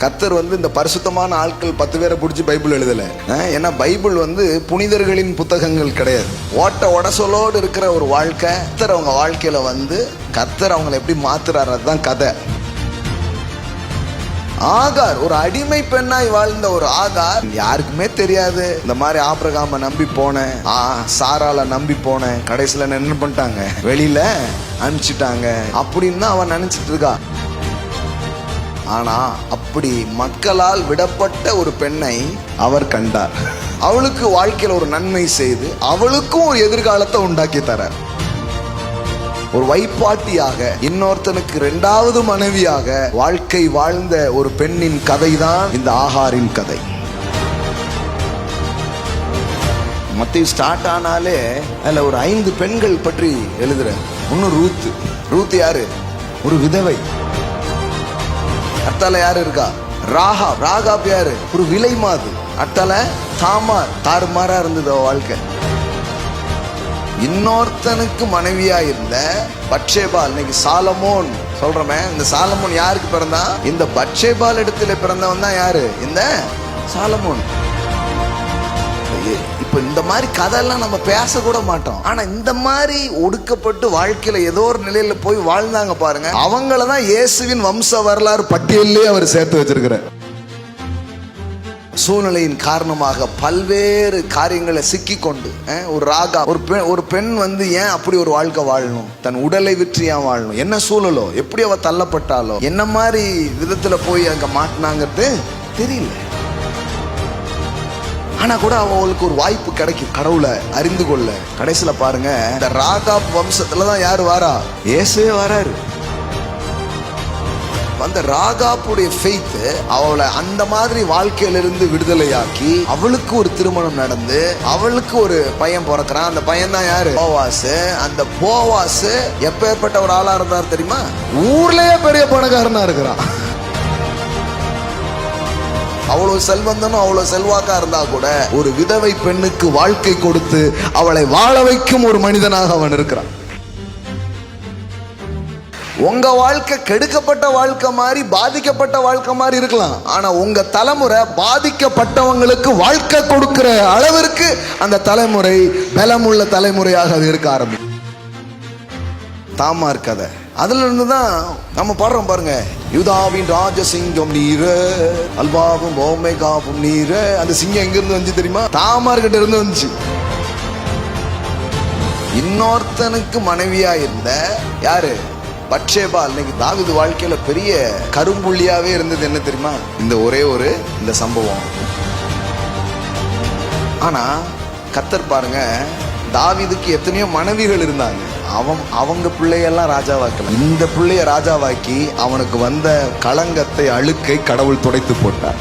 கத்தர் வந்து இந்த பரிசுத்தமான ஆட்கள் பத்து பேரை பிடிச்சி பைபிள் எழுதல. ஏன்னா பைபிள் வந்து புனிதர்களின் புத்தகங்கள் கிடையாது. ஓட்ட உடசலோடு இருக்கிற ஒரு வாழ்க்கை. கத்தர் அவங்க வாழ்க்கையில வந்து கத்தர் அவங்களை எப்படி மாத்துறாரு தான் கதை. ஆகார் ஒரு அடிமை பெண்ணாய் வாழ்ந்த ஒரு ஆகார். யாருக்குமே தெரியாது. இந்த மாதிரி ஆபிரகாம நம்பி போனேன். ஆ சாரால நம்பி போனேன். கடைசியில என்ன பண்ணிட்டாங்க? வெளியில அனுப்பிச்சிட்டாங்க. அப்படின்னு தான் அவன் நினைச்சிட்டு இருக்கா. ஆனா அப்படி மக்களால் விடப்பட்ட ஒரு பெண்ணை அவர் கண்டார். அவளுக்கு வாழ்க்கையில ஒரு நன்மை செய்து அவளுக்கும் ஒரு எதிர்காலத்தை உண்டாக்கி தரார். ஒரு வைப்பாட்டியாக இன்னொருத்தனுக்கு இரண்டாவது மனைவியாக வாழ்க்கை வாழ்ந்த ஒரு பெண்ணின் கதை தான் இந்த ஆகாரின் கதை. மத்திய ஸ்டார்ட் ஆனாலே அதுல ஒரு ஐந்து பெண்கள் பற்றி எழுதுற ஒன்று ரூத் ரூத் யாரு? ஒரு விதவை. அத்தலை யாரு இருக்கா? ராகா ராகாப் யாரு? ஒரு விலை மாது. அத்தால தாமார் தாறுமாறா இருந்தது அவ வாழ்க்கை. இன்னொருத்தனுக்கு மனைவியா இருந்த பட்சேபால் இன்னைக்கு சாலமோன் சொல்றமே இந்த சாலமோன் யாருக்கு பிறந்தா? இந்த பட்சேபால் இடத்துல பிறந்தவன் தான் யாரு? இந்த சாலமோன். இப்போ இந்த மாதிரி கதையெல்லாம் நம்ம பேசக்கூட மாட்டோம். ஆனால் இந்த மாதிரி ஒடுக்கப்பட்டு வாழ்க்கையில் ஏதோ ஒரு நிலையில் போய் வாழ்ந்தாங்க பாருங்க. அவங்கள தான் இயேசுவின் வம்ச வரலாறு பட்டியலே அவர் சேர்த்து வச்சிருக்கிறார். சூழ்நிலையின் காரணமாக பல்வேறு காரியங்களை சிக்கி கொண்டு ஒரு ராகா ஒரு பெண் ஒரு பெண் வந்து ஏன் அப்படி ஒரு வாழ்க்கை வாழணும்? தன் உடலை விற்று ஏன் வாழணும்? என்ன சூழலோ? எப்படி அவ தள்ளப்பட்டாலோ என்ன மாதிரி விதத்துல போய் அங்க மாட்டினாங்கிறது தெரியல. ஆனா கூட அவங்களுக்கு ஒரு வாய்ப்பு கிடைக்கும். கடவுளை அறிந்து கொள்ள. கடைசியில பாருங்க இந்த ராகா வம்சத்துல தான் யாரு வாரா? இயேசுவே வராரு. அந்த ராகாப்புடைய ஃபெய்த் அவளை அந்த மாதிரி வாழ்க்கையிலிருந்து விடுதலையாக்கி அவளுக்கு ஒரு திருமணம் நடந்து அவளுக்கு ஒரு பையன் பிறக்கிறான். அந்த பையன் தான் யாரு? போவாசு. அந்த போவாசு எப்பேற்பட்ட ஒரு ஆளா இருந்தார் தெரியுமா? ஊர்லயே பெரிய பணக்காரனா இருக்கிறான். அவ்வளவு செல்வந்தனும் அவ்வளவு செல்வாக்கா இருந்தா கூட ஒரு விதவை பெண்ணுக்கு வாழ்க்கை கொடுத்து அவளை வாழ வைக்கும் ஒரு மனிதனாக அவன் இருக்கிறான். உங்க வாழ்க்கை கெடுக்கப்பட்ட வாழ்க்கை மாதிரி பாதிக்கப்பட்ட வாழ்க்கை மாதிரி இருக்கலாம். ஆனா உங்க தலைமுறை பாதிக்கப்பட்டவங்களுக்கு வாழ்க்கை கொடுக்கிற அளவிற்கு அந்த தலைமுறை பலமுள்ள தலைமுறையாக அது இருக்க ஆரம்பிக்கும். தாமார் கதை. அதுல இருந்து தான் நம்ம பாடுறோம் பாருங்க. யுதாவின் ராஜசிங்கம் நீரு அல்பாவும் ஓமேகாவும் நீரு அந்த சிங்கம் எங்க இருந்து வந்துச்சு தெரியுமா? தாமார் கிட்ட இருந்து வந்துச்சு. இன்னொருத்தனுக்கு மனைவியா இருந்த யாரு? பட்சேபா இன்னைக்கு தாவிது வாழ்க்கையில பெரிய கரும்புள்ளியாவே இருந்தது என்ன தெரியுமா? இந்த ஒரே ஒரு இந்த சம்பவம். ஆனா கத்தர் பாருங்க தாவீதுக்கு எத்தனையோ மனைவிகள் இருந்தாங்க. அவன் அவங்க பிள்ளையெல்லாம் ராஜாவாக்கல. இந்த பிள்ளைய ராஜாவாக்கி அவனுக்கு வந்த களங்கத்தை அழுக்கை கடவுள் துடைத்து போட்டார்.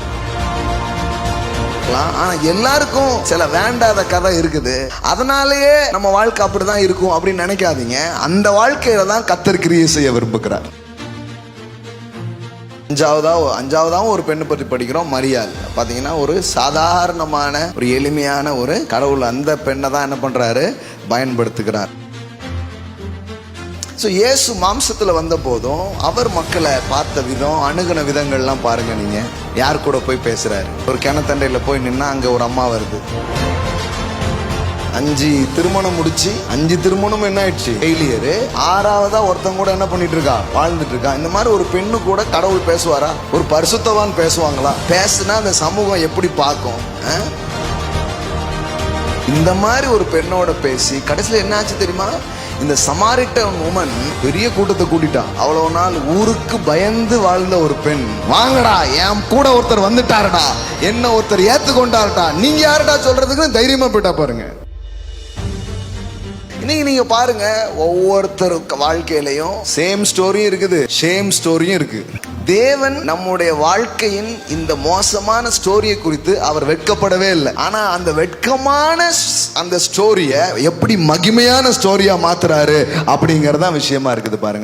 ஆனா எல்லாருக்கும் சில வேண்டாத கதை இருக்குது. அதனாலேயே நம்ம வாழ்க்கை அப்படிதான் இருக்கும் அப்படின்னு நினைக்காதீங்க. அந்த வாழ்க்கையில தான் கத்தர் கிரியை செய்ய விரும்புகிறார். அஞ்சாவதா அஞ்சாவதாவும் ஒரு பெண்ணை பற்றி படிக்கிறோம் மரியாள் பார்த்தீங்கன்னா ஒரு சாதாரணமான ஒரு எளிமையான ஒரு கடவுள். அந்த பெண்ணை தான் என்ன பண்ணுறாரு பயன்படுத்துகிறார். ஸோ இயேசு மாம்சத்தில் வந்த போதும் அவர் மக்களை பார்த்த விதம் அணுகுன விதங்கள்லாம் பாருங்க நீங்க. யார் கூட போய் பேசுறாரு? ஒரு கிணத்தண்டையில் போய் நின்னா அங்க ஒரு அம்மா வருது. அஞ்சு திருமணம் முடிச்சு அஞ்சு திருமணம் என்ன ஆயிடுச்சு? ஃபெயிலியரு ஆறாவதா ஒருத்தன் கூட என்ன பண்ணிட்டு இருக்கா? வாழ்ந்துட்டு இருக்கா? இந்த மாதிரி ஒரு பெண்ணு கூட கடவுள் பேசுவாரா? ஒரு பரிசுத்தவான் பேசுவாங்களா? பேசுனா அந்த சமூகம் எப்படி பார்க்கும்? இந்த மாதிரி ஒரு பெண்ணோட பேசி கடைசியில் என்ன ஆச்சு தெரியுமா? இந்த சமாரிட்டன் உமன் பெரிய கூட்டத்தை கூட்டிட்டான் அவ்வளவு நாள் ஊருக்கு பயந்து வாழ்ந்த ஒரு பெண் வாங்கடா என் கூட ஒருத்தர் வந்துட்டாருடா. என்ன ஒருத்தர் ஏத்துக்கொண்டாருடா. நீங்க யாருடா சொல்றதுக்கு தைரியமா போயிட்டா பாருங்க. இன்னைக்கு நீங்க பாருங்க ஒவ்வொருத்தர் வாழ்க்கையிலையும் சேம் ஸ்டோரியும் இருக்குது சேம் ஸ்டோரியும் இருக்கு. தேவன் நம்முடைய வாழ்க்கையின் இந்த மோசமான ஸ்டோரியை குறித்து அவர் வெட்கப்படவே இல்லை. ஆனா அந்த வெட்கமான அந்த ஸ்டோரியை எப்படி மகிமையான ஸ்டோரியா மாத்துறாரு அப்படிங்கறதான் விஷயமா இருக்குது பாருங்களேன்.